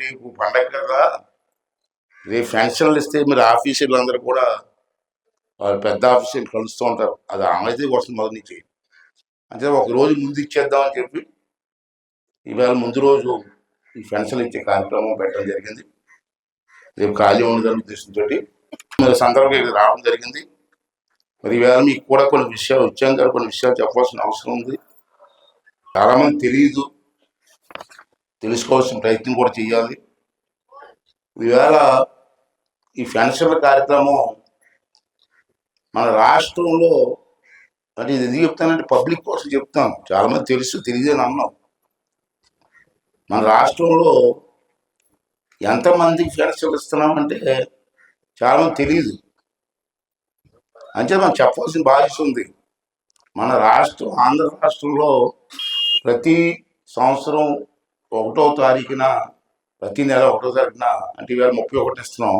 రేపు పండగ కదా. రేపు ఫంక్షన్లు ఇస్తే మీరు ఆఫీసర్లు అందరూ కూడా వాళ్ళు పెద్ద ఆఫీసర్లు కలుస్తూ ఉంటారు. అది ఆమెతే కోసం మొదటి నుంచి. అంటే ఒక రోజు ముందు ఇచ్చేద్దామని చెప్పి ఈవేళ ముందు రోజు ఈ పెన్షన్ ఇచ్చే కార్యక్రమం పెట్టడం జరిగింది. రేపు ఖాళీ ఉండదని ఉద్దేశంతో మరి సందర్భంగా ఇక్కడ రావడం జరిగింది. మరి ఈవేళ మీకు కూడా కొన్ని విషయాలు వచ్చాం కదా కొన్ని విషయాలు చెప్పాల్సిన అవసరం ఉంది. చాలామంది తెలియదు తెలుసుకోవాల్సిన ప్రయత్నం కూడా చేయాలి. ఈవేళ ఈ పెన్షన్ల కార్యక్రమం మన రాష్ట్రంలో అంటే ఇది ఎందుకు చెప్తానంటే పబ్లిక్ కోసం చెప్తాను. చాలామంది తెలుసు తెలుసు తెలియదని అన్నాం. మన రాష్ట్రంలో ఎంతమందికి పెన్షన్లు ఇస్తున్నామంటే చాలామంది తెలియదు. అంటే మనం చెప్పాల్సిన బాధ్యత ఉంది. మన రాష్ట్రం ఆంధ్ర రాష్ట్రంలో ప్రతి సంవత్సరం ఒకటో తారీఖున ప్రతి నెల ఒకటో తారీఖున అంటే ఇవాళ ముప్పై ఒకటి ఇస్తున్నాం.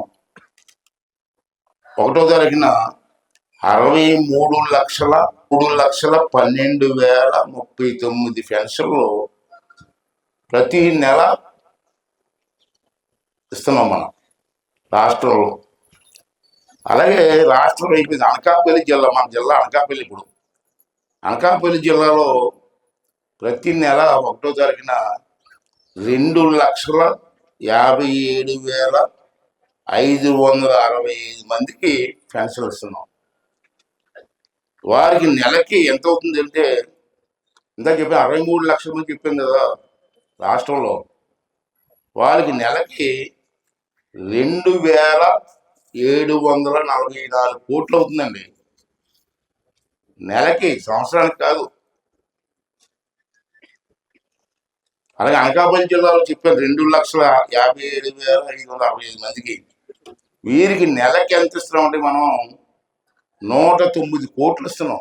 ఒకటో తారీఖున అరవై మూడు లక్షల మూడు లక్షల పన్నెండు వేల ముప్పై తొమ్మిది పెన్షన్లు ప్రతి నెల ఇస్తున్నాం మనం రాష్ట్రంలో. అలాగే రాష్ట్రం అయిపోయింది అనకాపల్లి జిల్లా మన జిల్లా అనకాపల్లి ఇప్పుడు. అనకాపల్లి జిల్లాలో ప్రతి నెల ఒకటో తారీఖున రెండు లక్షల యాభై ఏడు వేల ఐదు వందల అరవై ఐదు మందికి పెన్షన్ ఇస్తున్నాం వారికి నెలకి ఎంత అవుతుంది అంటే ఇందాక చెప్పి అరవై మూడు లక్షల మంది చెప్పింది కదా రాష్ట్రంలో. వారికి నెలకి రెండు వేల ఏడు వందల నలభై నాలుగు కోట్లు అవుతుందండి. నెలకి సంవత్సరానికి కాదు అలాగే అనకాపల్లి జిల్లాలో చెప్పాను రెండు లక్షల యాభై ఏడు వేల ఐదు వందల అరవై ఐదు మందికి. వీరికి నెలకి ఎంత ఇస్తున్నామంటే మనం నూట తొమ్మిది కోట్లు ఇస్తున్నాం.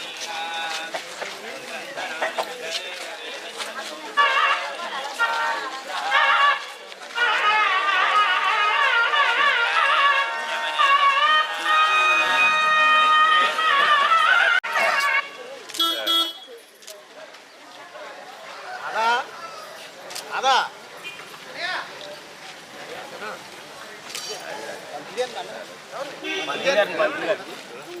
అదా. అదా